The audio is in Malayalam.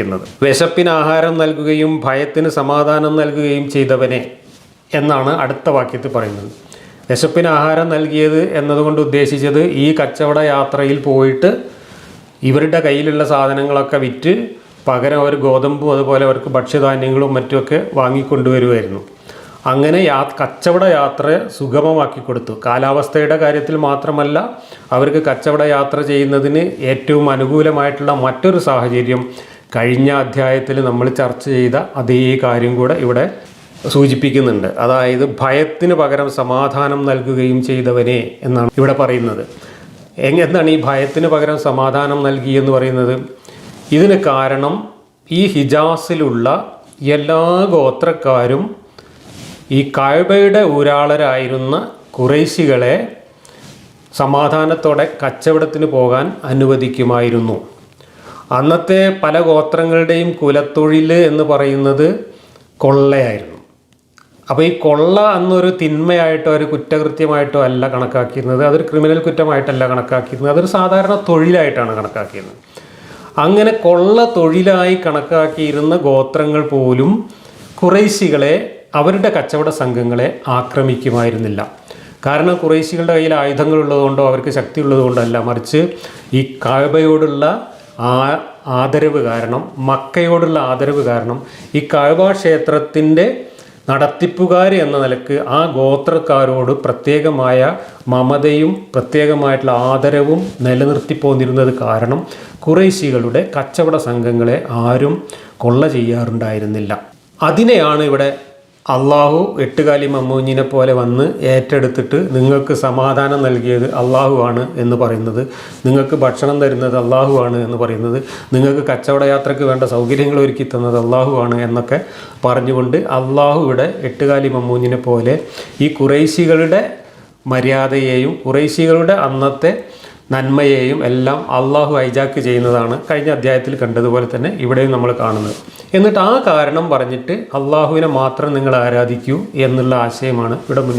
ചോദിക്കുന്നത് വിശപ്പിന് ആഹാരം നൽകുകയും ഭയത്തിന് സമാധാനം നൽകുകയും ചെയ്തവനെ എന്നാണ് അടുത്ത വാക്യത്തിൽ പറയുന്നത്. വിശപ്പിന് ആഹാരം നൽകിയത് എന്നതുകൊണ്ട് ഉദ്ദേശിച്ചത് ഈ കച്ചവട യാത്രയിൽ പോയിട്ട് ഇവരുടെ കയ്യിലുള്ള സാധനങ്ങളൊക്കെ വിറ്റ് പകരം അവർ ഗോതമ്പും അതുപോലെ അവർക്ക് ഭക്ഷ്യധാന്യങ്ങളും മറ്റുമൊക്കെ വാങ്ങിക്കൊണ്ടുവരുമായിരുന്നു അങ്ങനെ യാ കച്ചവട യാത്ര സുഗമമാക്കി കൊടുത്തു. കാലാവസ്ഥയുടെ കാര്യത്തിൽ മാത്രമല്ല അവർക്ക് കച്ചവട യാത്ര ചെയ്യുന്നതിന് ഏറ്റവും അനുകൂലമായിട്ടുള്ള മറ്റൊരു സാഹചര്യം കഴിഞ്ഞ അധ്യായത്തിൽ നമ്മൾ ചർച്ച ചെയ്ത അതേ കാര്യം കൂടെ ഇവിടെ സൂചിപ്പിക്കുന്നുണ്ട്. അതായത് ഭയത്തിന് പകരം സമാധാനം നൽകുകയും ചെയ്തവനെ എന്നാണ് ഇവിടെ പറയുന്നത്. എന്താണ് ഈ ഭയത്തിന് പകരം സമാധാനം നൽകി എന്ന് പറയുന്നത്? ഇതിന് കാരണം ഈ ഹിജാസിലുള്ള എല്ലാ ഗോത്രക്കാരും ഈ കായബയുടെ ഊരാളരായിരുന്ന കുറേശികളെ സമാധാനത്തോടെ കച്ചവടത്തിന് പോകാൻ അനുവദിക്കുമായിരുന്നു. അന്നത്തെ പല ഗോത്രങ്ങളുടെയും കുലത്തൊഴിൽ എന്ന് പറയുന്നത് കൊള്ളയായിരുന്നു. അപ്പോൾ ഈ കൊള്ള അന്നൊരു തിന്മയായിട്ടോ ഒരു കുറ്റകൃത്യമായിട്ടോ അല്ല കണക്കാക്കിയിരുന്നത്. അതൊരു ക്രിമിനൽ കുറ്റമായിട്ടല്ല കണക്കാക്കിയിരുന്നത്. അതൊരു സാധാരണ തൊഴിലായിട്ടാണ് കണക്കാക്കിയിരുന്നത്. അങ്ങനെ കൊള്ള തൊഴിലായി കണക്കാക്കിയിരുന്ന ഗോത്രങ്ങൾ പോലും കുറേശികളെ അവരുടെ കച്ചവട സംഘങ്ങളെ ആക്രമിക്കുമായിരുന്നില്ല. കാരണം കുറേശികളുടെ കയ്യിൽ ആയുധങ്ങളുള്ളതുകൊണ്ടോ അവർക്ക് ശക്തി ഉള്ളതുകൊണ്ടല്ല മറിച്ച് ഈ കാഴ്ബയോടുള്ള ആ ആദരവ് കാരണം മക്കയോടുള്ള ആദരവ് കാരണം ഈ കഴവ ക്ഷേത്രത്തിന്റെ നടത്തിപ്പുകാർ എന്ന നിലയ്ക്ക് ആ ഗോത്രക്കാരോട് പ്രത്യേകമായ മമതയും പ്രത്യേകമായിട്ടുള്ള ആദരവും നിലനിർത്തി പോന്നിരുന്നത് കാരണം കുറേശികളുടെ കച്ചവട സംഘങ്ങളെ ആരും കൊള്ള ചെയ്യാറുണ്ടായിരുന്നില്ല. അതിനെയാണ് ഇവിടെ അള്ളാഹു എട്ടുകാലി മമ്മൂഞ്ഞിനെ പോലെ വന്ന് ഏറ്റെടുത്തിട്ട് നിങ്ങൾക്ക് സമാധാനം നൽകിയത് അള്ളാഹു ആണ് എന്ന് പറയുന്നത്. നിങ്ങൾക്ക് ഭക്ഷണം തരുന്നത് അള്ളാഹു ആണ് എന്ന് പറയുന്നത്. നിങ്ങൾക്ക് കച്ചവട യാത്രയ്ക്ക് വേണ്ട സൗകര്യങ്ങൾ ഒരുക്കി തന്നത് അള്ളാഹു ആണ് എന്നൊക്കെ പറഞ്ഞുകൊണ്ട് അള്ളാഹുവിടെ എട്ടുകാലി മമ്മൂഞ്ഞിനെ പോലെ ഈ കുറേശികളുടെ മര്യാദയെയും കുറേശികളുടെ അന്നത്തെ നന്മയെയും എല്ലാം അള്ളാഹു ഹൈജാക്ക് ചെയ്യുന്നതാണ് കഴിഞ്ഞ അധ്യായത്തിൽ കണ്ടതുപോലെ തന്നെ ഇവിടെയും നമ്മൾ കാണുന്നത്. എന്നിട്ട് ആ കാരണം പറഞ്ഞിട്ട് അള്ളാഹുവിനെ മാത്രം നിങ്ങൾ ആരാധിക്കൂ എന്നുള്ള ആശയമാണ് ഇവിടെ